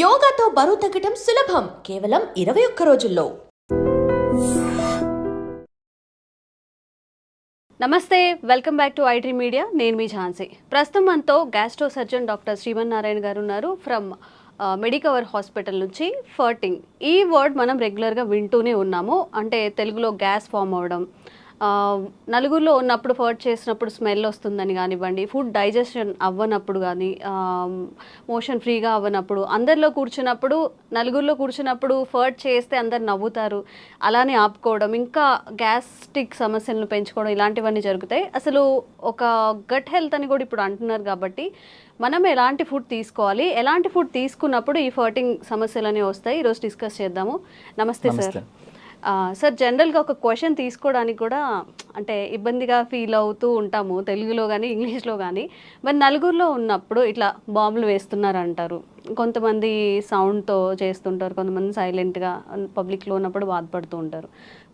యోగాతో బరువు తగ్గటం సులభం. కేవలం ఇరవై ఒక్క రోజుల్లో. నమస్తే welcome back to IT media. నేను మీ ఝాన్సీ. ప్రస్తుతం మనతో gastro surgeon doctor Shriman Narayana గారు ఉన్నారు. ఫ్రమ్ మెడికవర్ హాస్పిటల్ నుంచి ఫర్టింగ్. ఈ వర్డ్ మనం రెగ్యులర్గా వింటూనే ఉన్నాము. అంటే తెలుగులో గ్యాస్ ఫామ్ అవ్వడం నలుగురిలో ఉన్నప్పుడు ఫర్ట్ చేసినప్పుడు స్మెల్ వస్తుందని కానివ్వండి ఫుడ్ డైజెషన్ అవ్వనప్పుడు కానీ మోషన్ ఫ్రీగా అవ్వనప్పుడు అందరిలో కూర్చున్నప్పుడు నలుగురిలో కూర్చున్నప్పుడు ఫర్ట్ చేస్తే అందరు నవ్వుతారు. అలానే ఆపుకోవడం ఇంకా గ్యాస్ట్రిక్ సమస్యలను పెంచుకోవడం ఇలాంటివన్నీ జరుగుతాయి. అసలు ఒక గట్ హెల్త్ అని కూడా ఇప్పుడు అంటున్నారు కాబట్టి మనం ఎలాంటి ఫుడ్ తీసుకోవాలి? ఎలాంటి ఫుడ్ తీసుకున్నప్పుడు ఈ ఫర్టింగ్ సమస్యలు అనేవి వస్తాయి? ఈరోజు డిస్కస్ చేద్దాము. నమస్తే సార్ సార్ జనరల్గా ఒక క్వశ్చన్ తీసుకోవడానికి కూడా అంటే ఇబ్బందిగా ఫీల్ అవుతూ ఉంటాము తెలుగులో కానీ ఇంగ్లీష్లో కానీ మరి నలుగురిలో ఉన్నప్పుడు ఇట్లా బాంబులు వేస్తున్నారు అంటారు కొంతమంది సౌండ్తో చేస్తుంటారు కొంతమంది సైలెంట్గా పబ్లిక్లో ఉన్నప్పుడు బాధపడుతూ ఉంటారు.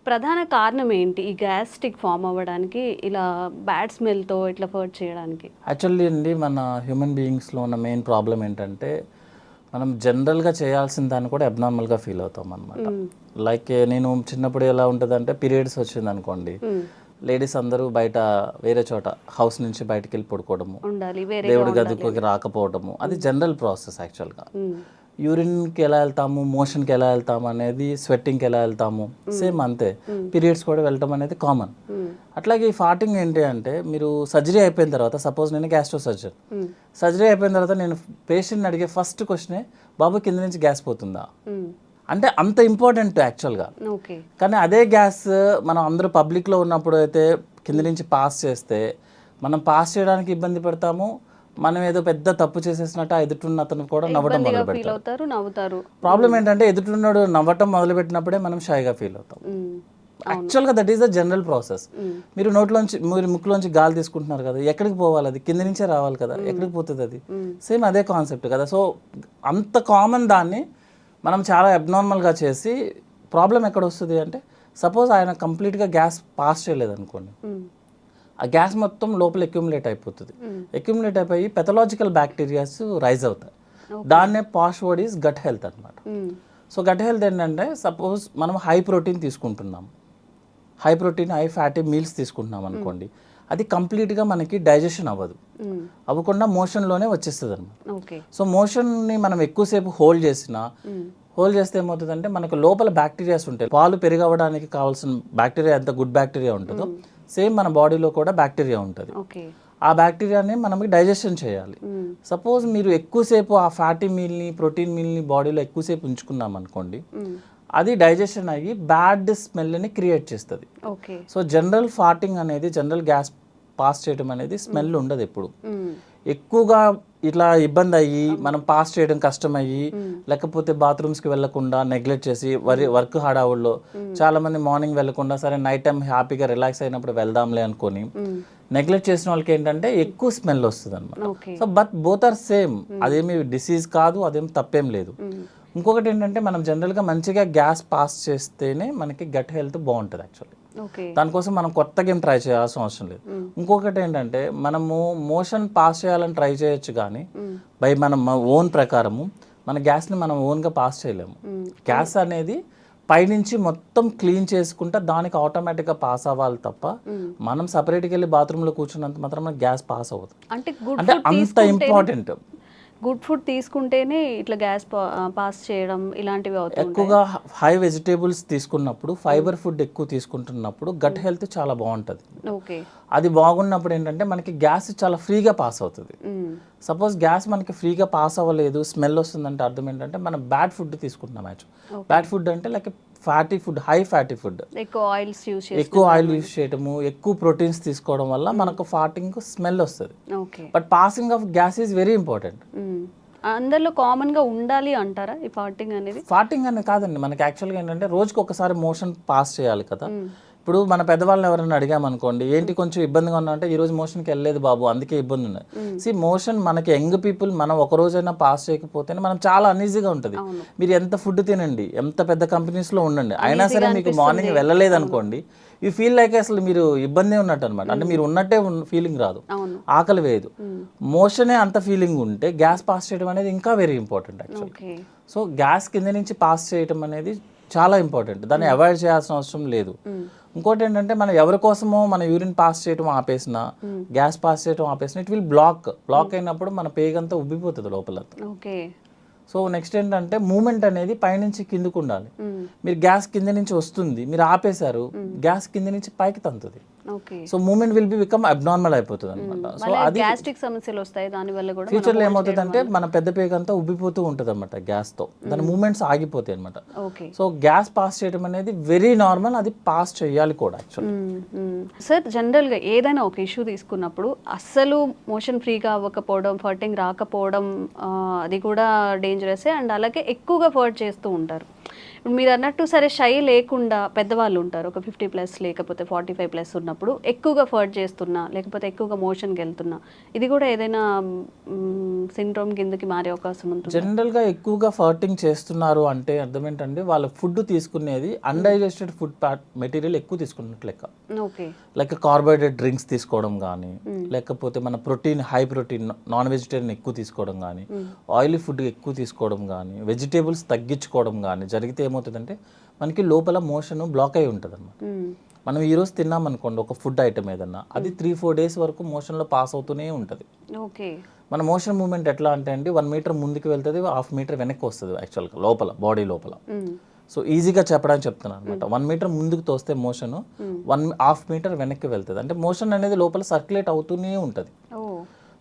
ప్రధాన కారణం ఏంటి ఈ గ్యాస్ట్రిక్ ఫామ్ అవ్వడానికి ఇలా బ్యాడ్ స్మెల్తో ఇట్లా ఫర్ట్ చేయడానికి? యాక్చువల్లీ అండి మన హ్యూమన్ బీయింగ్స్లో ఉన్న మెయిన్ ప్రాబ్లం ఏంటంటే మనం జనరల్గా చేయాల్సిన దాన్ని కూడా అబ్నార్మల్గా ఫీల్ అవుతాం అనమాట లైక్ నేను చిన్నప్పుడు ఎలా ఉంటుందంటే పీరియడ్స్ వచ్చింది అనుకోండి లేడీస్ అందరూ బయట వేరే చోట హౌస్ నుంచి బయటికి వెళ్ళి పడుకోవడము దేవుడి గదికి రాకపోవడము అది జనరల్ ప్రాసెస్ యాక్చువల్గా యూరిన్కి ఎలా వెళ్తాము మోషన్కి ఎలా వెళ్తాము అనేది స్వెట్టింగ్కి ఎలా వెళ్తాము సేమ్ అంతే. పీరియడ్స్ కూడా వెళ్ళటం అనేది కామన్. అట్లాగే ఈ ఫాటింగ్ ఏంటి అంటే మీరు సర్జరీ అయిపోయిన తర్వాత సపోజ్ నేను గ్యాస్ట్రో సర్జన్. సర్జరీ అయిపోయిన తర్వాత నేను పేషెంట్ని అడిగే ఫస్ట్ క్వశ్చనే బాబు కింద నుంచి గ్యాస్ పోతుందా? అంటే అంత ఇంపార్టెంట్ యాక్చువల్గా. కానీ అదే గ్యాస్ మనం అందరూ పబ్లిక్లో ఉన్నప్పుడు అయితే కింద నుంచి పాస్ చేస్తే మనం పాస్ చేయడానికి ఇబ్బంది పడతాము మనం ఏదో పెద్ద తప్పు చేసేసినట్టు ఆ ఎదుటిన్న అతను కూడా నవ్వటం మొదలు పెడతారు నవ్వుతారు. ప్రాబ్లం ఏంటంటే ఎదుటిన్నాడు నవ్వటం మొదలు పెట్టినప్పుడే మనం షైగా ఫీల్ అవుతాం. యాక్చువల్గా that is the general process మీరు నోట్లోంచి మీరు ముక్కులోంచి గాలి తీసుకుంటున్నారు కదా ఎక్కడికి పోవాలి అది? కింద నుంచే రావాలి కదా ఎక్కడికి పోతుంది అది? సేమ్ అదే కాన్సెప్ట్ కదా. సో అంత కామన్ దాన్ని మనం చాలా అబ్నార్మల్గా చేసి ప్రాబ్లం ఎక్కడ వస్తుంది అంటే సపోజ్ ఆయన కంప్లీట్గా గ్యాస్ పాస్ చేయలేదు అనుకోండి. ఆ గ్యాస్ మొత్తం లోపల అక్యుములేట్ అయిపోతుంది. అక్యుములేట్ అయిపోయి పెథలాజికల్ బ్యాక్టీరియాస్ రైజ్ అవుతాయి. దాన్నే posh word is gut health అనమాట. సో గట్ హెల్త్ ఏంటంటే సపోజ్ మనం హై ప్రోటీన్ తీసుకుంటున్నాం. High protein high fatty meals తీసుకుంటున్నాం అనుకోండి. అది కంప్లీట్గా మనకి డైజెషన్ అవ్వదు. మ్మ్. అవ్వకుండా మోషన్లోనే వచ్చేస్తుంది అనమాట సో మోషన్ని మనం ఎక్కువసేపు హోల్డ్ చేసినా హోల్డ్ చేస్తే ఏమవుతుందంటే మనకు లోపల బ్యాక్టీరియాస్ ఉంటాయి. పాలు పెరిగవడానికి కావాల్సిన బ్యాక్టీరియా ఎంత గుడ్ బ్యాక్టీరియా ఉంటుందో సేమ్ మన బాడీలో కూడా బ్యాక్టీరియా ఉంటుంది. ఆ బ్యాక్టీరియాని మనం డైజెషన్ చేయాలి. సపోజ్ మీరు ఎక్కువసేపు ఆ ఫ్యాటీ మీల్ని ప్రోటీన్ మీల్ని బాడీలో ఎక్కువసేపు ఉంచుకున్నాం అనుకోండి. అది డైజెషన్ అయ్యి బ్యాడ్ స్మెల్ని క్రియేట్ చేస్తుంది. సో జనరల్ ఫార్టింగ్ అనేది జనరల్ గ్యాస్ పాస్ చేయడం అనేది స్మెల్ ఉండదు ఎప్పుడు. ఎక్కువగా ఇట్లా ఇబ్బంది అయ్యి మనం పాస్ చేయడం కష్టం అయ్యి లేకపోతే బాత్రూమ్స్కి వెళ్ళకుండా నెగ్లెక్ట్ చేసి వరి వర్క్ హడావుల్లో చాలా మంది మార్నింగ్ వెళ్ళకుండా సరే నైట్ టైం హ్యాపీగా రిలాక్స్ అయినప్పుడు వెళ్దాంలే అనుకొని. నెగ్లెక్ట్ చేసిన వాళ్ళకి ఏంటంటే ఎక్కువ స్మెల్ వస్తుంది అనమాట so but both are same అదేమి డిసీజ్ కాదు అదేం తప్పేం లేదు. ఇంకొకటి ఏంటంటే మనం జనరల్గా మంచిగా గ్యాస్ పాస్ చేస్తేనే మనకి గట్ హెల్త్ బాగుంటుంది యాక్చువల్లీ దానికోసం మనం కొత్తగా ఏం ట్రై చేయాల్సిన అవసరం లేదు. ఇంకొకటి ఏంటంటే మనము మోషన్ పాస్ చేయాలని ట్రై చేయొచ్చు కానీ బై మనం ఓన్ ప్రకారము మన గ్యాస్ని మనం ఓన్గా పాస్ చేయలేము. గ్యాస్ అనేది పైనుంచి మొత్తం క్లీన్ చేసుకుంటే దానికి ఆటోమేటిక్గా పాస్ అవ్వాలి తప్ప మనం సపరేట్గా వెళ్ళి బాత్రూంలో కూర్చున్నంత మాత్రం గ్యాస్ పాస్ అవ్వదు. అంటే అంత ఇంపార్టెంట్. గుడ్ ఫుడ్ తీసుకుంటేనే ఇట్లా గ్యాస్ పాస్ చేయడం ఇలాంటివి అవుతుంది ఎక్కువగా హై వెజిటేబుల్స్ తీసుకున్నప్పుడు ఫైబర్ ఫుడ్ ఎక్కువ తీసుకుంటున్నప్పుడు గట్ హెల్త్ చాలా బాగుంటుంది. ఓకే. అది బాగున్నప్పుడు ఏంటంటే మనకి గ్యాస్ చాలా ఫ్రీగా పాస్ అవుతుంది. సపోజ్ గ్యాస్ మనకి ఫ్రీగా పాస్ అవ్వలేదు స్మెల్ వస్తుందంటే అర్థం ఏంటంటే మనం బ్యాడ్ ఫుడ్ తీసుకుంటున్నాం యాక్చువల్. బ్యాడ్ ఫుడ్ అంటే like fatty food high fatty food ఎక్కువ ఆయిల్స్ యూస్ ఎక్కువ ఆయిల్ యూస్ చేయడము ఎక్కువ ప్రోటీన్స్ తీసుకోవడం వల్ల మనకు ఫాటింగ్ స్మెల్ వస్తుంది. But passing of gas is very important. అందరిలో కామన్గా ఉండాలి అంటారా ఈ ఫార్టింగ్ అనేది? ఫాటింగ్ అని కాదండి. మనకి యాక్చువల్గా ఏంటంటే రోజుకి ఒకసారి మోషన్ పాస్ చేయాలి కదా. ఇప్పుడు మన పెద్దవాళ్ళని ఎవరైనా అడిగామనుకోండి ఏంటి కొంచెం ఇబ్బందిగా ఉన్నా అంటే ఈ రోజు మోషన్కి వెళ్ళలేదు బాబు అందుకే ఇబ్బంది ఉన్నది సి మోషన్ మనకి యంగ్ పీపుల్ మనం ఒక రోజైనా పాస్ చేయకపోతేనే మనం చాలా అన్ఈజీగా ఉంటుంది. మీరు ఎంత ఫుడ్ తినండి ఎంత పెద్ద కంపెనీస్లో ఉండండి అయినా సరే మీకు మార్నింగ్ వెళ్ళలేదు అనుకోండి యూ ఫీల్ లైక్ అసలు మీరు ఇబ్బంది ఉన్నట్టు అనమాట అంటే మీరు ఉన్నట్టే ఫీలింగ్ రాదు. ఆకలి వేయదు. మోషనే అంత ఫీలింగ్ ఉంటే గ్యాస్ పాస్ చేయడం అనేది ఇంకా very important actual okay. So gas కింద నుంచి పాస్ చేయటం అనేది చాలా ఇంపార్టెంట్ దాన్ని అవాయిడ్ చేయాల్సిన అవసరం లేదు. ఇంకోటి ఏంటంటే మనం ఎవరి కోసమో మన యూరిన్ పాస్ చేయడం ఆపేసిన గ్యాస్ పాస్ చేయడం ఆపేసిన ఇట్ విల్ బ్లాక్. బ్లాక్ అయినప్పుడు మన పేగంతా ఉబ్బిపోతుంది లోపల. సో నెక్స్ట్ ఏంటంటే మూమెంట్ అనేది పైనుంచి కిందకు ఉండాలి. మీరు గ్యాస్ కింద నుంచి వస్తుంది మీరు ఆపేశారు గ్యాస్ కింద నుంచి పైకి తంతుంది. So movement will be become abnormal అయిపోతుంది అనమాట. సో అది గ్యాస్ట్రిక్ సమస్యలు వస్తాయి దాని వల్ల కూడా ఫ్యూచర్లో ఏమవుతుందంటే మన పెద్ద పేగ అంతా ఉబ్బిపోతూ ఉంటుంది అనమాట గ్యాస్తో. దాని మూమెంట్స్ ఆగిపోతాయి అనమాట ఓకే. సో గ్యాస్ పాస్ చేయడం అనేది వెరీ నార్మల్ అది పాస్ చేయాలి కూడా యాక్చువల్లీ సార్ జనరల్గా ఏదైనా ఒక ఇష్యూ తీసుకున్నప్పుడు అస్సలు మోషన్ ఫ్రీగా అవ్వకపోవడం ఫర్టింగ్ రాకపోవడం అది కూడా డేంజరసే అండ్ అలాగే ఎక్కువగా ఫర్ట్ చేస్తూ ఉంటారు. ఇప్పుడు మీరు అన్నట్టు సరే షై లేకుండా పెద్దవాళ్ళు ఉంటారు. ఒక ఫిఫ్టీ ప్లస్ లేకపోతే ఫార్టీ ఫైవ్ ప్లస్ ఉన్నప్పుడు ఎక్కువగా ఫర్ట్ చేస్తున్నా లేకపోతే ఎక్కువగా మోషన్కి వెళ్తున్నా ఇది కూడా ఏదైనా సిండ్రోమ్ కిందకి మారే అవకాశం ఉంటుంది? జనరల్గా ఎక్కువగా ఫర్టింగ్ చేస్తున్నారు అంటే అర్థం ఏంటంటే వాళ్ళు ఫుడ్ తీసుకునేది అన్డైజెస్టెడ్ ఫుడ్ మెటీరియల్ ఎక్కువ తీసుకున్నట్టు లెక్క. ఓకే. లైక్ కార్బోహైడ్రేట్ డ్రింక్స్ తీసుకోవడం కానీ లేకపోతే మన protein high protein non vegetarian ఎక్కువ తీసుకోవడం కానీ ఆయిలీ ఫుడ్ ఎక్కువ తీసుకోవడం కానీ వెజిటేబుల్స్ తగ్గించుకోవడం కానీ జరిగితే ఏమవుతుందంటే మనకి లోపల మోషన్ బ్లాక్ అయి ఉంటుంది అనమాట మనం ఈరోజు తిన్నాం అనుకోండి ఒక ఫుడ్ ఐటమ్ ఏదన్నా అది త్రీ ఫోర్ డేస్ వరకు మోషన్లో పాస్ అవుతూనే ఉంటుంది. ఓకే. మన మోషన్ మూమెంట్ ఎట్లా అంటే అండి వన్ మీటర్ ముందుకు వెళ్తుంది హాఫ్ మీటర్ వెనక్కి వస్తుంది యాక్చువల్గా లోపల బాడీ లోపల. సో ఈజీగా చెప్పడానికి చెప్తున్నాను అనమాట వన్ మీటర్ ముందుకు తోస్తే మోషన్ వన్ హాఫ్ మీటర్ వెనక్కి వెళ్తుంది. అంటే మోషన్ అనేది లోపల సర్క్యులేట్ అవుతూనే ఉంటుంది.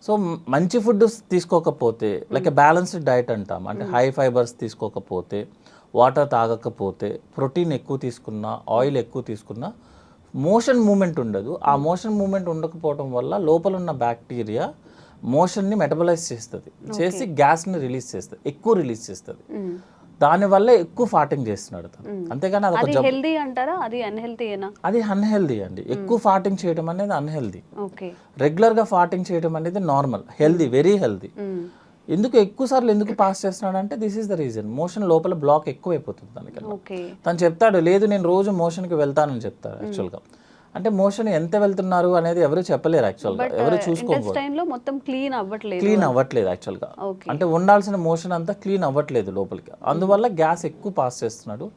సో మంచి ఫుడ్ తీసుకోకపోతే లైక్ బ్యాలెన్స్డ్ డైట్ అంటాం అంటే హై ఫైబర్స్ తీసుకోకపోతే వాటర్ తాగకపోతే ప్రోటీన్ ఎక్కువ తీసుకున్నా ఆయిల్ ఎక్కువ తీసుకున్నా మోషన్ మూమెంట్ ఉండదు. ఆ మోషన్ మూమెంట్ ఉండకపోవడం వల్ల లోపల ఉన్న బ్యాక్టీరియా మోషన్ని మెటబలైజ్ చేస్తుంది. చేసి గ్యాస్ని రిలీజ్ చేస్తుంది. ఎక్కువ రిలీజ్ చేస్తుంది. దానివల్ల ఎక్కువ ఫాటింగ్ చేస్తున్నాడు తను. అంతేగాని అది హెల్దీ అంటారా? అది అది అన్హెల్దీ అండి. ఎక్కువ ఫాటింగ్ చేయడం అనేది అన్హెల్దీ. రెగ్యులర్గా ఫాటింగ్ చేయడం అనేది నార్మల్. Healthy very healthy. ఎందుకు ఎక్కువ సార్లు ఎందుకు పాస్ చేస్తున్నాడు అంటే this is the reason motion లోపల బ్లాక్ ఎక్కువ అయిపోతుంది దానికి తను చెప్తాడు లేదు నేను రోజు మోషన్కి వెళ్తానని చెప్తాడు యాక్చువల్గా అంటే మోషన్ ఎంత వెళ్తున్నారు అనేది ఎవరు చెప్పలేరు యాక్చువల్గా ఎవరు చూసుకోకూడదు ఇంటెస్టైన్లో మొత్తం క్లీన్ అవ్వట్లేదు. క్లీన్ అవ్వట్లేదు యాక్చువల్గా అంటే ఉండాల్సిన మోషన్ అంతా క్లీన్ అవ్వట్లేదు లోపలికి. అందువల్ల గ్యాస్ ఎక్కువ పాస్ చేస్తున్నాడు.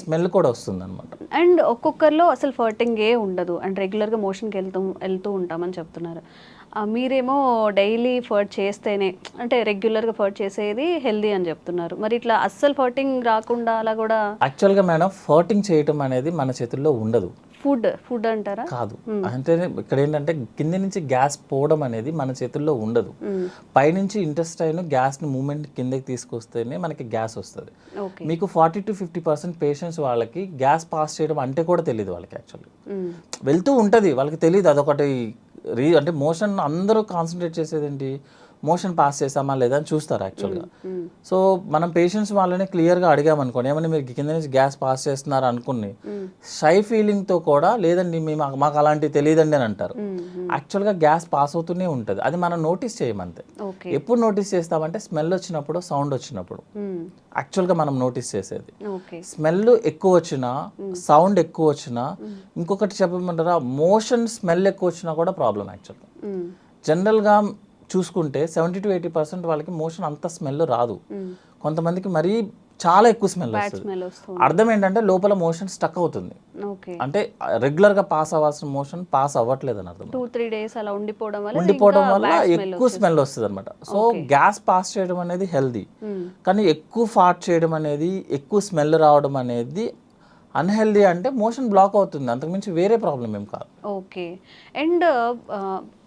స్మెల్ కూడా వస్తుంది అనమాట అండ్ ఒక్కొక్కరిలో అసలు ఫర్టింగ్ ఏ ఉండదు. అండ్ రెగ్యులర్గా మోషన్కి వెళ్తూ వెళ్తూ ఉంటామని చెప్తున్నారు. మీరేమో డైలీ ఫర్ట్ చేస్తేనే అంటే రెగ్యులర్గా ఫర్ట్ చేసేది హెల్దీ అని చెప్తున్నారు. మరి ఇట్లా అస్సలు ఫర్టింగ్ రాకుండా అలా కూడా యాక్చువల్గా మేడం ఫర్టింగ్ చేయటం అనేది మన చేతుల్లో ఉండదు. ఫుడ్ ఫుడ్ అంటారా? కాదు. అంటే ఇక్కడ ఏంటంటే కింద నుంచి గ్యాస్ పోవడం అనేది మన చేతుల్లో ఉండదు. పైనుంచి ఇంటెస్టైన్ గ్యాస్ని మూమెంట్ కిందకి తీసుకొస్తేనే మనకి గ్యాస్ వస్తుంది. మీకు forty to fifty percent patients వాళ్ళకి గ్యాస్ పాస్ చేయడం అంటే కూడా తెలియదు వాళ్ళకి యాక్చువల్లీ వెళ్తూ ఉంటుంది వాళ్ళకి తెలియదు అదొకటి రీ అంటే మోషన్ అందరూ కాన్సన్ట్రేట్ చేసేది ఏంటి మోషన్ పాస్ చేసామా లేదా అని చూస్తారు యాక్చువల్గా సో మనం పేషెంట్స్ వాళ్ళని క్లియర్గా అడిగామనుకోండి ఏమన్నా మీరు కింద నుంచి గ్యాస్ పాస్ చేస్తున్నారు అనుకుని షై ఫీలింగ్తో కూడా లేదండి మీ మాకు అలాంటివి తెలియదండి అని అంటారు. యాక్చువల్గా గ్యాస్ పాస్ అవుతూనే ఉంటుంది. అది మనం నోటీస్ చేయమంతే. ఎప్పుడు నోటీస్ చేస్తామంటే స్మెల్ వచ్చినప్పుడు సౌండ్ వచ్చినప్పుడు. యాక్చువల్గా మనం నోటీస్ చేసేది. స్మెల్ ఎక్కువ వచ్చినా సౌండ్ ఎక్కువ వచ్చినా ఇంకొకటి చెప్పమంటారా మోషన్ స్మెల్ ఎక్కువ వచ్చినా కూడా ప్రాబ్లం యాక్చువల్గా జనరల్గా చూసుకుంటే సెవెంటీ టు ఎయిటీ పర్సెంట్ వాళ్ళకి మోషన్ అంత స్మెల్ రాదు. కొంతమందికి మరీ చాలా ఎక్కువ స్మెల్ వస్తుంది. అర్థం ఏంటంటే లోపల మోషన్ స్టక్ అవుతుంది. అంటే రెగ్యులర్గా పాస్ అవ్వాల్సిన మోషన్ పాస్ అవ్వట్లేదు అని అర్థం టూ త్రీ డేస్ అలా ఉండిపోవడం వల్ల ఉండిపోవడం వల్ల ఎక్కువ స్మెల్ వస్తుంది అనమాట సో గ్యాస్ పాస్ చేయడం అనేది హెల్దీ కానీ ఎక్కువ ఫాట్ చేయడం అనేది ఎక్కువ స్మెల్ రావడం అనేది అన్హెల్దీ అంటే మోషన్ బ్లాక్ అవుతుంది. అంతకుమించి వేరే ప్రాబ్లం ఏం కాదు. ఓకే. అండ్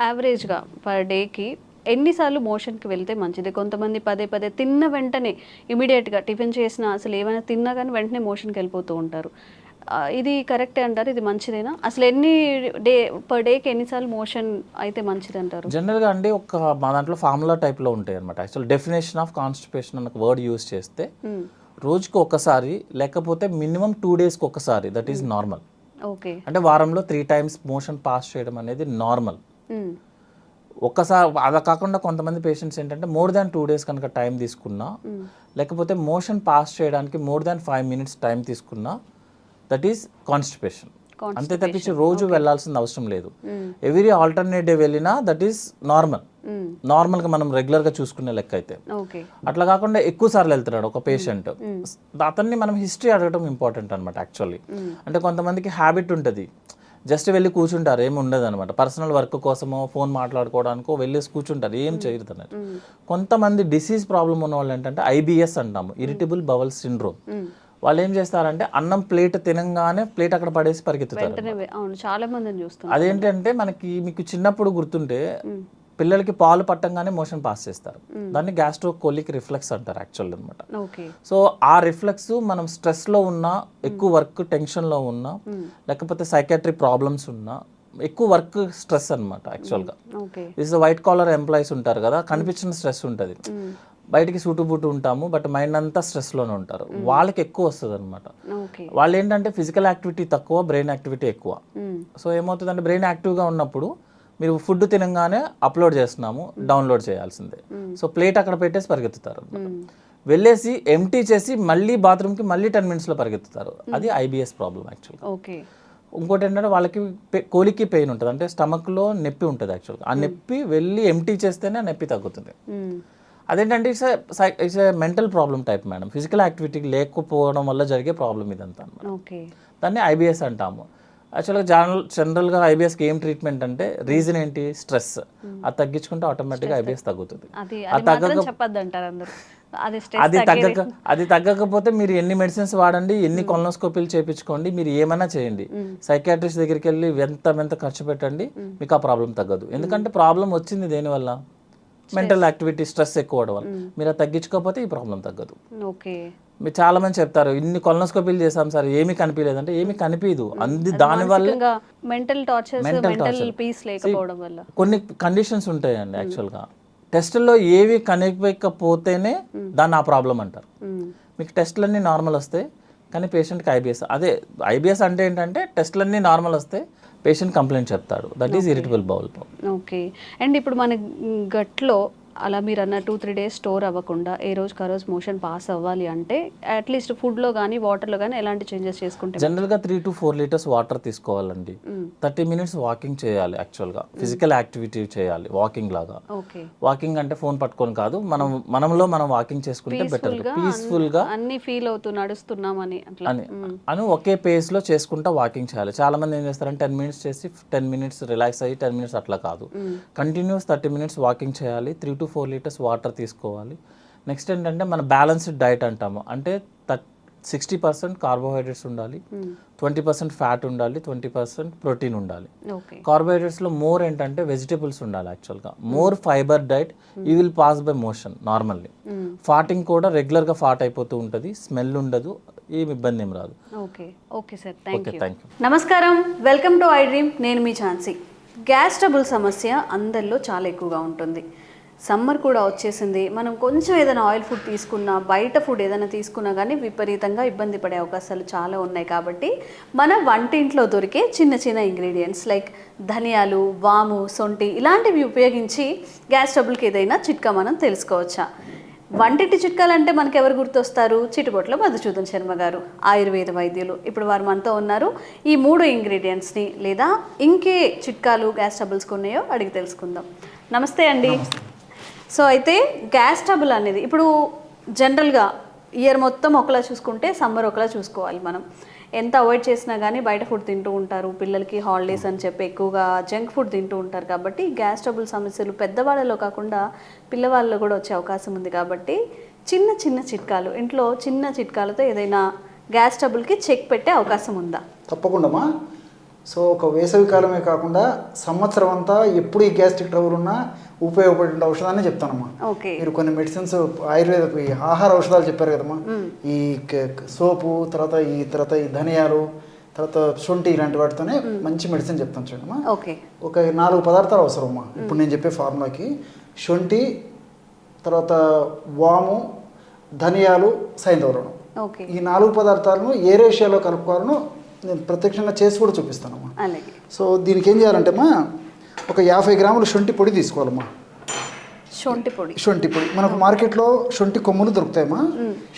యావరేజ్గా పర్ డేకి ఎన్నిసార్లు మోషన్కి వెళ్తే మంచిది. కొంతమంది పదే పదే తిన్న వెంటనే ఇమీడియట్గా టిఫిన్ చేసినా అసలు ఏమైనా తిన్నా కానీ వెంటనే మోషన్కి వెళ్ళిపోతూ ఉంటారు. ఇది కరెక్టే అంటారు? ఇది మంచిదేనా? అసలు ఎన్ని డే పర్ డేకి ఎన్నిసార్లు మోషన్ అయితే మంచిది అంటారు? జనరల్గా అండి ఒక మా దాంట్లో ఫార్ములా టైప్లో ఉంటాయి అనమాట యాక్చువల్ డెఫినేషన్ ఆఫ్ కాన్స్టిపేషన్ అన్న వర్డ్ యూస్ చేస్తే రోజుకి ఒకసారి లేకపోతే మినిమం టూ డేస్కి ఒకసారి దట్ ఈస్ నార్మల్. ఓకే. అంటే వారంలో త్రీ టైమ్స్ మోషన్ పాస్ చేయడం అనేది నార్మల్. ఒక్కసారి అలా కాకుండా కొంతమంది పేషెంట్స్ ఏంటంటే మోర్ దాన్ టూ డేస్ కనుక టైం తీసుకున్నా లేకపోతే మోషన్ పాస్ చేయడానికి more than five minutes time తీసుకున్నా దట్ ఈస్ కాన్స్టిపేషన్ అంతే తప్పించి రోజు వెళ్ళాల్సిన అవసరం లేదు. ఎవ్రీ ఆల్టర్నేట్ డే వెళ్ళినా దట్ ఈస్ నార్మల్. నార్మల్గా మనం రెగ్యులర్గా చూసుకునే లెక్క అయితే అట్లా కాకుండా ఎక్కువ సార్లు వెళ్తున్నాడు ఒక పేషెంట్ అతన్ని మనం హిస్టరీ అడగడం ఇంపార్టెంట్ అనమాట యాక్చువల్లీ అంటే కొంతమందికి హ్యాబిట్ ఉంటుంది. జస్ట్ వెళ్ళి కూర్చుంటారు ఏమి ఉండదు అనమాట పర్సనల్ వర్క్ కోసమో ఫోన్ మాట్లాడుకోవడానికో వెళ్ళేసి కూర్చుంటారు ఏం చేయరు అన్నట్టు కొంతమంది డిసీజ్ ప్రాబ్లం ఉన్న వాళ్ళు ఏంటంటే ఐబిఎస్ అంటాము ఇరిటబుల్ బవల్ సిండ్రోమ్. వాళ్ళు ఏం చేస్తారంటే అన్నం ప్లేట్ తినంగానే ప్లేట్ అక్కడ పడేసి పరిగెత్తుతారు అదేంటంటే మనకి మీకు చిన్నప్పుడు గుర్తుంటే పిల్లలకి పాలు పట్టంగానే మోషన్ పాస్ చేస్తారు. దాన్ని గ్యాస్ట్రో కోలిక్ రిఫ్లెక్స్ అంటారు యాక్చువల్ అనమాట సో ఆ రిఫ్లెక్స్ మనం స్ట్రెస్లో ఉన్నా ఎక్కువ వర్క్ టెన్షన్లో ఉన్నా లేకపోతే సైకాట్రిక్ ప్రాబ్లమ్స్ ఉన్నా ఎక్కువ వర్క్ స్ట్రెస్ అనమాట యాక్చువల్గా దిస్ వైట్ కాలర్ ఎంప్లాయీస్ ఉంటారు కదా కనిపించిన స్ట్రెస్ ఉంటుంది. బయటికి సూటు బూటు ఉంటాము బట్ మైండ్ అంతా స్ట్రెస్లోనే ఉంటారు. వాళ్ళకి ఎక్కువ వస్తుంది అనమాట వాళ్ళు ఏంటంటే ఫిజికల్ యాక్టివిటీ తక్కువ బ్రెయిన్ యాక్టివిటీ ఎక్కువ. సో ఏమవుతుందంటే బ్రెయిన్ యాక్టివ్గా ఉన్నప్పుడు మీరు ఫుడ్ తినగానే అప్లోడ్ చేస్తున్నాము డౌన్లోడ్ చేయాల్సిందే. సో ప్లేట్ అక్కడ పెట్టేసి పరిగెత్తుతారు. వెళ్ళేసి ఎంటీ చేసి మళ్ళీ బాత్రూమ్కి మళ్ళీ టెన్ మినిట్స్లో పరిగెత్తుతారు. అది ఐబిఎస్ ప్రాబ్లం యాక్చువల్గా ఓకే. ఇంకోటి ఏంటంటే వాళ్ళకి కోలికి పెయిన్ ఉంటుంది. అంటే స్టమక్లో నొప్పి ఉంటుంది యాక్చువల్గా ఆ నొప్పి వెళ్ళి ఎంటీ చేస్తేనే ఆ నొప్పి తగ్గుతుంది. అదేంటంటే it's it's mental problem type madam physical activity లేకపోవడం వల్ల జరిగే ప్రాబ్లం ఇదంతా దాన్ని ఐబిఎస్ అంటాము. యాక్చువల్గా జనరల్ జనరల్గా ఐబిఎస్కి ఏం ట్రీట్మెంట్ అంటే రీజన్ ఏంటి? స్ట్రెస్ అది తగ్గించుకుంటే ఆటోమేటిక్గా ఐబిఎస్ తగ్గుతుంది. అది తగ్గక- అది తగ్గక తగ్గకపోతే మీరు ఎన్ని మెడిసిన్స్ వాడండి ఎన్ని కొలనోస్కోపీలు చేయించుకోండి మీరు ఏమైనా చేయండి. సైకాట్రిస్ట్ దగ్గరికి వెళ్ళి ఎంత ఎంత ఖర్చు పెట్టండి మీకు ఆ ప్రాబ్లం తగ్గదు. ఎందుకంటే ప్రాబ్లం వచ్చింది దేనివల్ల? మెంటల్ యాక్టివిటీ స్ట్రెస్ ఎక్కువ అవడం వల్ల. మీరు అది తగ్గించుకోకపోతే ఈ ప్రాబ్లం తగ్గదు. ఓకే. మీరు చాలా మంది చెప్తారు ఇన్ని కొలనోస్కోపీలు చేసాం సార్ ఏమీ కనిపించలేదంటే ఏమీ కనిపించదు. అంది దానివల్ల ఇంకా మెంటల్ Mental మెంటల్. పీస్ లేకపోవడం వల్ల. కొన్ని కండిషన్స్ ఉంటాయండి యాక్చువల్గా టెస్టుల్లో ఏవి కనిపించకపోతేనే దాన్ని ఆ ప్రాబ్లం అంటారు. మీకు టెస్ట్లన్నీ నార్మల్ వస్తాయి కానీ పేషెంట్కి ఐబిఎస్ అదే ఐబిఎస్ అంటే ఏంటంటే టెస్ట్లన్నీ నార్మల్ వస్తే పేషెంట్ కంప్లైంట్ చెప్తాడు. That is irritable bowel okay and ఇప్పుడు మన గట్లో అలా మీరు అన్న టూ త్రీ డేస్ స్టోర్ అవ్వకుండా ఏ రోజుకి ఆ రోజు మోషన్ పాస్ అవ్వాలి అంటే అట్లీస్ట్ ఫుడ్లో కానీ వాటర్లో కానీ ఎలాంటి చేంజెస్ చేసుకుంటే జనరల్గా three to four litres water తీసుకోవాలండి. థర్టీ మినిట్స్ వాకింగ్ చేయాలి యాక్చువల్గా ఫిజికల్ యాక్టివిటీ చేయాలి వాకింగ్ లాగా. వాకింగ్ అంటే ఫోన్ పట్టుకొని కాదు మనం మనంలో మనం వాకింగ్ చేసుకుంటే బెటర్ పీస్ఫుల్గా అన్ని ఫీల్ అవుతూ నడుస్తున్నామని అని అని ఒకే పేస్లో చేసుకుంటా వాకింగ్ చేయాలి. చాలా మంది ఏం చేస్తారంటే టెన్ మినిట్స్ చేసి టెన్ మినిట్స్ రిలాక్స్ అయ్యి టెన్ మినిట్స్ అట్లా కాదు. కంటిన్యూస్ థర్టీ మినిట్స్ వాకింగ్ చేయాలి three to four litres water తీసుకోవాలి. నెక్స్ట్ ఏంటంటే మన బ్యాలెన్స్డ్ డైట్ అంటాము. అంటే సిక్స్టీ పర్సెంట్ కార్బోహైడ్రేట్స్ ఉండాలి. ట్వంటీ పర్సెంట్ ఫ్యాట్ ఉండాలి. ట్వంటీ పర్సెంట్ ప్రోటీన్ ఉండాలి. కార్బోహైడ్రేట్స్లో మోర్ ఏంటంటే వెజిటబుల్స్ ఉండాలి యాక్చువల్గా more fibre diet you will pass by motion normally farting కూడా రెగ్యులర్గా ఫాట్ అయిపోతూ ఉంటుంది. స్మెల్ ఉండదు. ఏం ఇబ్బంది ఏం రాదు. Okay okay sir thank you నమస్కారం. వెల్కమ్ టు ఐ డ్రీమ్ నేను మీ ఝాన్సీ. గ్యాస్ ట్రబుల్ సమస్య అందరిలో చాలా ఎక్కువగా ఉంటుంది. సమ్మర్ కూడా వచ్చేసింది. మనం కొంచెం ఏదైనా ఆయిల్ ఫుడ్ తీసుకున్నా బయట ఫుడ్ ఏదైనా తీసుకున్నా కానీ విపరీతంగా ఇబ్బంది పడే అవకాశాలు చాలా ఉన్నాయి కాబట్టి మన వంటింట్లో దొరికే చిన్న చిన్న ఇంగ్రీడియంట్స్ లైక్ ధనియాలు వాము సొంటి ఇలాంటివి ఉపయోగించి గ్యాస్ ట్రబుల్కి ఏదైనా చిట్కా మనం తెలుసుకోవచ్చా? వంటింటి చిట్కాలంటే మనకి ఎవరు గుర్తొస్తారు? చిటుబొట్ల మధుసూదన్ శర్మ గారు ఆయుర్వేద వైద్యులు. ఇప్పుడు వారు మనతో ఉన్నారు. ఈ మూడు ఇంగ్రీడియంట్స్ని లేదా ఇంకే చిట్కాలు గ్యాస్ ట్రబుల్స్కి ఉన్నాయో అడిగి తెలుసుకుందాం. నమస్తే అండి. సో అయితే గ్యాస్ ట్రబుల్ అనేది ఇప్పుడు జనరల్గా ఇయర్ మొత్తం ఒకలా చూసుకుంటే సమ్మర్ ఒకలా చూసుకోవాలి మనం. ఎంత అవాయిడ్ చేసినా కానీ బయట ఫుడ్ తింటూ ఉంటారు. పిల్లలకి హాలిడేస్ అని చెప్పి ఎక్కువగా జంక్ ఫుడ్ తింటూ ఉంటారు కాబట్టి గ్యాస్ ట్రబుల్ సమస్యలు పెద్దవాళ్ళలో కాకుండా పిల్లవాళ్ళలో కూడా వచ్చే అవకాశం ఉంది కాబట్టి చిన్న చిన్న చిట్కాలు ఇంట్లో చిన్న చిట్కాలతో ఏదైనా గ్యాస్ ట్రబుల్కి చెక్ పెట్టే అవకాశం ఉందా? తప్పకుండా సో ఒక వేసవి కాలమే కాకుండా సంవత్సరం అంతా ఎప్పుడు ఈ గ్యాస్ట్రిక్ ట్రబుల్ ఉన్నా ఉపయోగపడే ఔషధాన్ని చెప్తానమ్మా. మీరు కొన్ని మెడిసిన్స్ ఆయుర్వేద ఈ ఆహార ఔషధాలు చెప్పారు కదమ్మా. ఈ సోపు తర్వాత ఈ తర్వాత ఈ ధనియాలు తర్వాత శొంఠి ఇలాంటి వాటితోనే మంచి మెడిసిన్ చెప్తాను చూడమ్మా. ఒక నాలుగు పదార్థాలు అవసరం అమ్మా ఇప్పుడు నేను చెప్పే ఫార్ములాకి. శొంఠి తర్వాత వాము ధనియాలు సైంధవరణం ఈ నాలుగు పదార్థాలను ఏ రేషియోలో కలుపుకోవాలను నేను ప్రత్యక్షంగా చేసి కూడా చూపిస్తానమ్మా. సో దీనికి ఏం చేయాలంటే అమ్మా ఒక యాభై గ్రాముల శొంఠి పొడి తీసుకోవాలమ్మా. శొంఠి పొడి. శొంఠి పొడి. మనకు మార్కెట్లో శొంఠి కొమ్ములు దొరుకుతాయమ్మా.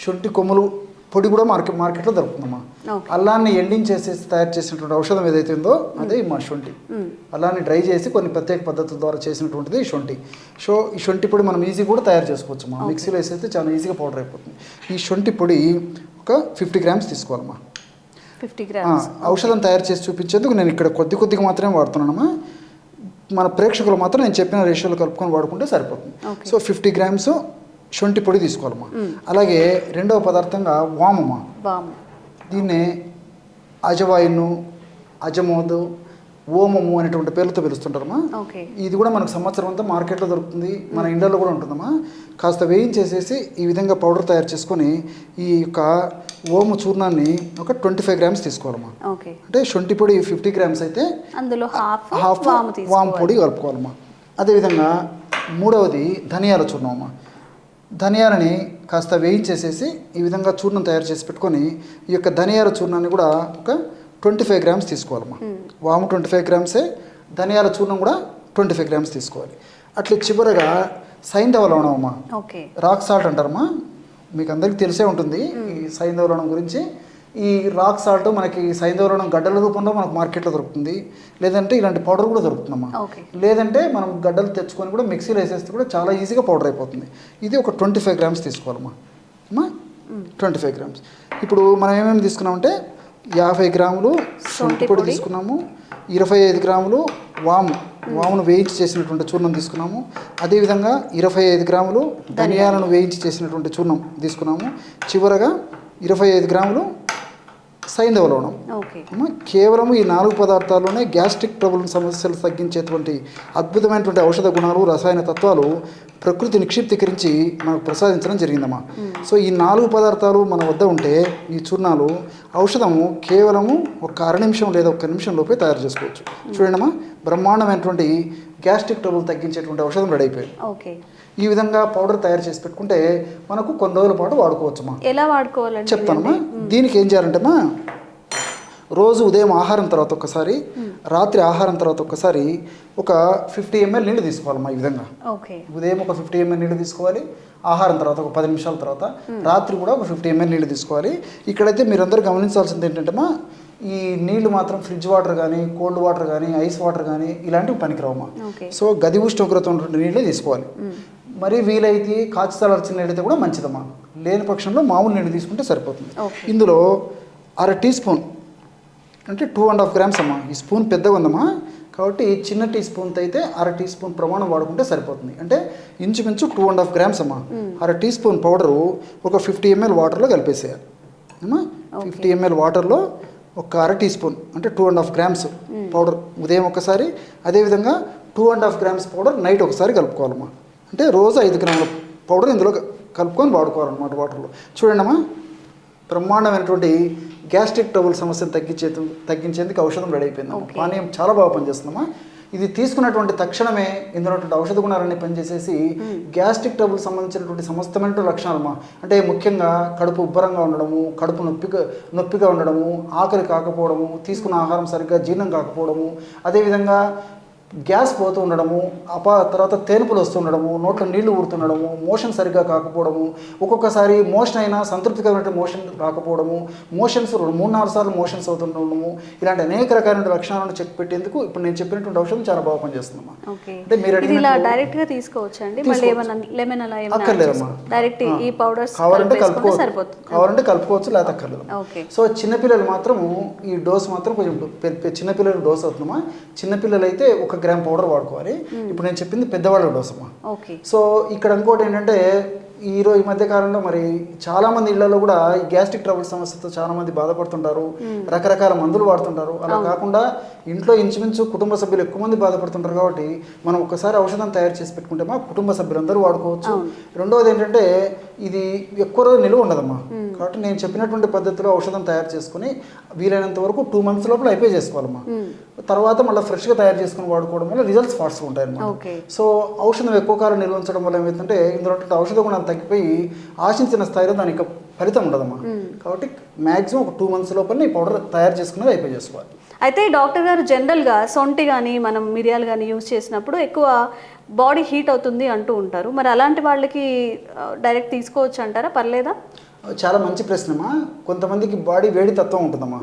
శొంఠి కొమ్ములు పొడి కూడా మార్కెట్ మార్కెట్లో దొరుకుతుందమ్మా. అల్లాన్ని ఎండించేసేసి తయారు చేసినటువంటి ఔషధం ఏదైతే ఉందో అదే మా శొంఠి. అల్లాన్ని డ్రై చేసి కొన్ని ప్రత్యేక పద్ధతుల ద్వారా చేసినటువంటిది ఈ శొంఠి. సో ఈ శొంఠి పొడి మనం ఈజీ కూడా తయారు చేసుకోవచ్చు మా మిక్సీలో వేసేస్తే చాలా ఈజీగా పౌడర్ అయిపోతుంది. ఈ శొంఠి పొడి ఒక ఫిఫ్టీ గ్రామ్స్ తీసుకోవాలమ్మా. Fifty grams. ఔషధం తయారు చేసి చూపించేందుకు నేను ఇక్కడ కొద్ది కొద్దిగా మాత్రమే వాడుతున్నానమ్మా. మన ప్రేక్షకులు మాత్రం నేను చెప్పిన రేషియోలో కలుపుకొని వాడుకుంటే సరిపోతుంది. సో ఫిఫ్టీ గ్రామ్స్ శొంఠి పొడి తీసుకోవాలమ్మా. అలాగే రెండవ పదార్థంగా వామమ్మా. వాము దీన్నే అజవాయిను అజమోదు ఓమము అనేటువంటి పేర్లతో పిలుస్తుంటారమ్మా. ఇది కూడా మనకు సంవత్సరం అంతా మార్కెట్లో దొరుకుతుంది మన ఇండ్లలో కూడా ఉంటుందమ్మా. కాస్త వేయించేసేసి ఈ విధంగా పౌడర్ తయారు చేసుకొని ఈ యొక్క ఓము చూర్ణాన్ని ఒక ట్వంటీ ఫైవ్ గ్రామ్స్ తీసుకోవాలమ్మా. ఓకే. అంటే శొంఠి పొడి ఫిఫ్టీ గ్రామ్స్ అయితే అందులో హాఫ్ హాఫ్ వాము పొడి కలుపుకోవాలమ్మా. అదేవిధంగా మూడవది ధనియాల చూర్ణం అమ్మా ధనియాలని కాస్త వేయించేసేసి ఈ విధంగా చూర్ణం తయారు చేసి పెట్టుకొని ఈ యొక్క ధనియాల చూర్ణాన్ని కూడా ఒక ట్వంటీ ఫైవ్ గ్రామ్స్ తీసుకోవాలమ్మా. వాము ట్వంటీ ఫైవ్ గ్రామ్సే ధనియాల చూర్ణం కూడా ట్వంటీ ఫైవ్ గ్రామ్స్ తీసుకోవాలి. అట్లా చివరగా సైంధవ లవణం అమ్మా ఓకే. Rock salt అంటారమ్మా. మీకు అందరికీ తెలిసే ఉంటుంది ఈ సైంధవలవణం గురించి. ఈ రాక్ సాల్ట్ మనకి సైంధవలవణం గడ్డల రూపంలో మనకు మార్కెట్లో దొరుకుతుంది. లేదంటే ఇలాంటి పౌడర్ కూడా దొరుకుతుందమ్మా. లేదంటే మనం గడ్డలు తెచ్చుకొని కూడా మిక్సీలో వేసేస్తే కూడా చాలా ఈజీగా పౌడర్ అయిపోతుంది. ఇది ఒక ట్వంటీ ఫైవ్ గ్రామ్స్ తీసుకోవాలమ్మా. అమ్మా. Twenty five grams. ఇప్పుడు మనం ఏమేమి తీసుకున్నామంటే యాభై గ్రాములు శొంఠి పొడి తీసుకున్నాము. ఇరవై ఐదు గ్రాములు వాము. వామును వేయించి చేసినటువంటి చూర్ణం తీసుకున్నాము. అదేవిధంగా ఇరవై ఐదు గ్రాములు ధనియాలను వేయించి చేసినటువంటి చూర్ణం తీసుకున్నాము. చివరగా ఇరవై ఐదు గ్రాములు సైంధవ లవణం అమ్మ, కేవలం ఈ నాలుగు పదార్థాల్లోనే గ్యాస్ట్రిక్ ట్రబుల్ సమస్యలు తగ్గించేటువంటి అద్భుతమైనటువంటి ఔషధ గుణాలు రసాయన తత్వాలు ప్రకృతి నిక్షిప్తీకరించి మనకు ప్రసాదించడం జరిగిందమ్మా. సో ఈ నాలుగు పదార్థాలు మన వద్ద ఉంటే ఈ చూర్ణాలు ఔషధము కేవలము ఒక అర నిమిషం లేదా ఒక నిమిషం లోపే తయారు చేసుకోవచ్చు. చూడండమ్మా బ్రహ్మాండమైనటువంటి గ్యాస్ట్రిక్ ట్రబుల్ తగ్గించేటువంటి ఔషధం రెడీ అయిపోయింది. ఓకే. ఈ విధంగా పౌడర్ తయారు చేసి పెట్టుకుంటే మనకు కొన్ని రోజుల పాటు వాడుకోవచ్చమ్మా ఎలా వాడుకోవాలండి చెప్తానమ్మా. దీనికి ఏం చేయాలంటేమ్మా రోజు ఉదయం ఆహారం తర్వాత ఒక్కసారి రాత్రి ఆహారం తర్వాత ఒక్కసారి ఒక ఫిఫ్టీ ఎంఎల్ నీళ్ళు తీసుకోవాలమ్మా ఈ విధంగా. ఉదయం ఒక ఫిఫ్టీ ఎంఎల్ నీళ్ళు తీసుకోవాలి ఆహారం తర్వాత ఒక పది నిమిషాల తర్వాత రాత్రి కూడా ఒక ఫిఫ్టీ ఎంఎల్ నీళ్ళు తీసుకోవాలి. ఇక్కడైతే మీరందరూ గమనించాల్సింది ఏంటంటేమా ఈ నీళ్ళు మాత్రం ఫ్రిడ్జ్ వాటర్ కానీ కోల్డ్ వాటర్ కానీ ఐస్ వాటర్ కానీ ఇలాంటివి పనికిరావమ్మా. సో గది ఉష్ణోగ్రత ఉన్నటువంటి నీళ్ళే తీసుకోవాలి. మరి వీలైతే కాచి చల్లార్చిన నీళ్ళైతే కూడా మంచిదమ్మా. లేని పక్షంలో మామూలు నీళ్ళు తీసుకుంటే సరిపోతుంది. ఇందులో అర టీ స్పూన్ అంటే టూ అండ్ హాఫ్ గ్రామ్స్ అమ్మా. ఈ స్పూన్ పెద్దగా ఉందమ్మా. కాబట్టి చిన్న టీ స్పూన్తో అయితే అర టీ స్పూన్ ప్రమాణం వాడుకుంటే సరిపోతుంది. అంటే ఇంచుమించు టూ అండ్ హాఫ్ గ్రామ్స్ అమ్మా. అర టీ స్పూన్ పౌడరు ఒక ఫిఫ్టీ ఎంఎల్ వాటర్లో కలిపేసేయాలి. అమ్మా ఫిఫ్టీ ఎంఎల్ వాటర్లో ఒక అర టీ స్పూన్ అంటే two and half grams powder ఉదయం ఒకసారి అదేవిధంగా two and half grams powder night ఒకసారి కలుపుకోవాలమ్మా. అంటే రోజు ఐదు గ్రాముల పౌడర్ ఇందులో కలుపుకొని వాడుకోవాలన్నమాట వాటర్లో. చూడండి అమ్మా బ్రహ్మాండమైనటువంటి గ్యాస్ట్రిక్ ట్రబుల్ సమస్యను తగ్గించే తగ్గించేందుకు ఔషధం రెడీ అయిపోయింది పానీయం చాలా బాగా పనిచేస్తుందమ్మా. ఇది తీసుకున్నటువంటి తక్షణమే ఇందులో ఔషధ గుణాలన్నీ పనిచేసేసి గ్యాస్ట్రిక్ ట్రబుల్ సంబంధించినటువంటి సమస్తమైన లక్షణాలమ్మా అంటే ముఖ్యంగా కడుపు ఉబ్బరంగా ఉండడము కడుపు నొప్పిగా నొప్పిగా ఉండడము ఆకలి కాకపోవడము తీసుకున్న ఆహారం సరిగ్గా జీర్ణం కాకపోవడము అదేవిధంగా గ్యాస్ పోతూ ఉండడము అపా తర్వాత తేనుపులు వస్తుండడము నోట్లో నీళ్ళు ఊరుతుండడము మోషన్ సరిగ్గా కాకపోవడము ఒక్కొక్కసారి మోషన్ అయినా సంతృప్తికరమైన మోషన్ రాకపోవడము మోషన్స్ మూడు నాలుగు సార్లు మోషన్స్ అవుతుండడము ఇలాంటి అనేక రకాలైన లక్షణాలను చెక్ పెట్టేందుకు ఇప్పుడు నేను చెప్పినటువంటి ఔషధం చాలా బాగా పనిచేస్తుందమ్మా. అంటే మీరు డైరెక్ట్గా తీసుకోవచ్చా అక్కర్లేదమ్మా. డైరెక్ట్ ఈ పౌడర్స్ కావాలంటే కలుపుకోవచ్చు. కావాలంటే కలుపుకోవచ్చు లేదా అక్కర్లేదు. సో చిన్నపిల్లలు మాత్రము ఈ డోస్ మాత్రం కొంచెం చిన్నపిల్లల డోస్ అవుతుందమ్మా. చిన్నపిల్లలు అయితే ఒక గ్రామ్ పౌడర్ వాడుకోవాలి. ఇప్పుడు నేను చెప్పింది పెద్దవాళ్ళ డోస్ అమ్మా సో ఇక్కడ ఇంకోటి ఏంటంటే ఈ రో ఈ మధ్య కాలంలో మరి చాలా మంది ఇళ్ళలో కూడా ఈ గ్యాస్ట్రిక్ ట్రబుల్ సమస్యతో చాలా మంది బాధపడుతుంటారు. రకరకాల మందులు వాడుతుంటారు. అలా కాకుండా ఇంట్లో ఇంచుమించు కుటుంబ సభ్యులు ఎక్కువ మంది బాధపడుతుంటారు కాబట్టి మనం ఒక్కసారి ఔషధం తయారు చేసి పెట్టుకుంటే మా కుటుంబ సభ్యులందరూ వాడుకోవచ్చు. రెండవది ఏంటంటే ఇది ఎక్కువ రోజు నిలువ ఉండదమ్మా. కాబట్టి నేను చెప్పినటువంటి పద్ధతిలో ఔషధం తయారు చేసుకుని వీలైనంత వరకు టూ మంత్స్ లోపల అయిపోయి చేసుకోవాలమ్మా. తర్వాత మళ్ళీ ఫ్రెష్గా తయారు చేసుకుని వాడుకోవడం వల్ల రిజల్ట్స్ ఫాస్ట్గా ఉంటాయి అన్నమాట ఓకే. సో ఔషధం ఎక్కువ కాలం నిల్వ ఉంచడం వల్ల ఏమవుతుందంటే ఇందులో ఔషధ గుణాలు తగ్గిపోయి ఆశించిన స్థాయిలో దానికి ఫలితం ఉండదమ్మా. కాబట్టి మ్యాక్సిమం ఒక టూ మంత్స్ లోపల ఈ పౌడర్ తయారు చేసుకునేది అయిపోయి చేసుకోవాలి. అయితే డాక్టర్ గారు జనరల్గా సొంటి కానీ మనం మిరియాలు కానీ యూజ్ చేసినప్పుడు ఎక్కువ బాడీ హీట్ అవుతుంది అంటూ ఉంటారు. మరి అలాంటి వాళ్ళకి డైరెక్ట్ తీసుకోవచ్చు అంటారా? పర్లేదా? చాలా మంచి ప్రశ్నమా కొంతమందికి బాడీ వేడి తత్వం ఉంటుందమ్మా.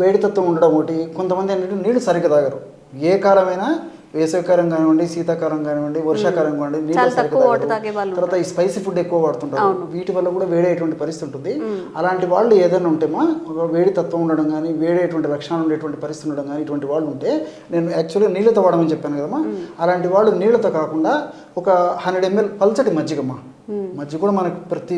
వేడి తత్వం ఉండడం ఒకటి. కొంతమంది ఏంటంటే నీళ్ళు సరిగ్గా తాగరు. ఏ కాలమైనా వేసవికాలం కానివ్వండి శీతాకాలం కానివ్వండి వర్షాకాలం కానివ్వండి నీళ్ళు చాలా సరిగ్గా తర్వాత ఈ స్పైసీ ఫుడ్ ఎక్కువ వాడుతుంటారు. వీటి వల్ల కూడా వేడేటువంటి పరిస్థితి ఉంటుంది. అలాంటి వాళ్ళు ఏదైనా ఉంటేమా ఒక వేడి తత్వం ఉండడం కానీ వేడేటువంటి లక్షణాలు ఉండేటువంటి పరిస్థితి ఉండడం కానీ ఇటువంటి వాళ్ళు ఉంటే నేను యాక్చువల్గా నీళ్ళతో వాడమని చెప్పాను కదమ్మా. అలాంటి వాళ్ళు నీళ్ళతో కాకుండా ఒక హండ్రెడ్ ఎంఎల్ పల్చటి మజ్జిగమ్మా. మజ్జిగ కూడా మనకి ప్రతి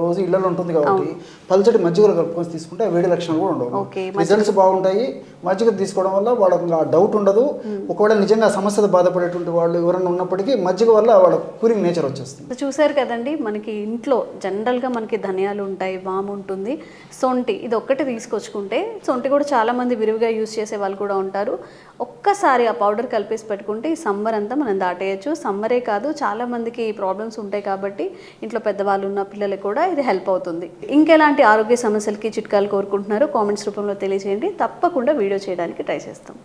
రోజు ఇళ్ళలో ఉంటుంది కాబట్టి పల్చటి మజ్జిగలో కలుపుకొని తీసుకుంటే వేడి లక్షణాలు కూడా ఉండవు. రిజల్ట్స్ బాగుంటాయి. మజ్జిగ తీసుకోవడం వల్ల వాళ్ళకి ఆ డౌట్ ఉండదు. ఒకవేళ నిజంగా సమస్యతో బాధపడేటువంటి వాళ్ళు ఎవరైనా ఉన్నప్పటికీ మజ్జిగ వల్ల వాళ్ళ కూలింగ్ నేచర్ వచ్చేస్తుంది. చూసారు కదండి మనకి ఇంట్లో జనరల్గా మనకి ధనియాలు ఉంటాయి వాము ఉంటుంది సొంటి ఇది ఒక్కటి తీసుకొచ్చుకుంటే సొంటి కూడా చాలా మంది విరివిగా యూజ్ చేసే వాళ్ళు కూడా ఉంటారు. ఒక్కసారి ఆ పౌడర్ కలిపేసి పెట్టుకుంటే ఈ సమ్మర్ అంతా మనం దాటేయచ్చు. సమ్మరే కాదు చాలా మందికి ప్రాబ్లమ్స్ ఉంటాయి కాబట్టి ఇంట్లో పెద్దవాళ్ళు ఉన్న పిల్లలకు కూడా ఇది హెల్ప్ అవుతుంది. ఇంకెలాంటి ఆరోగ్య సమస్యలకి చిట్కాలు కోరుకుంటున్నారో కామెంట్స్ రూపంలో తెలియజేయండి. తప్పకుండా వీడియో చేయడానికి ట్రై చేస్తాం.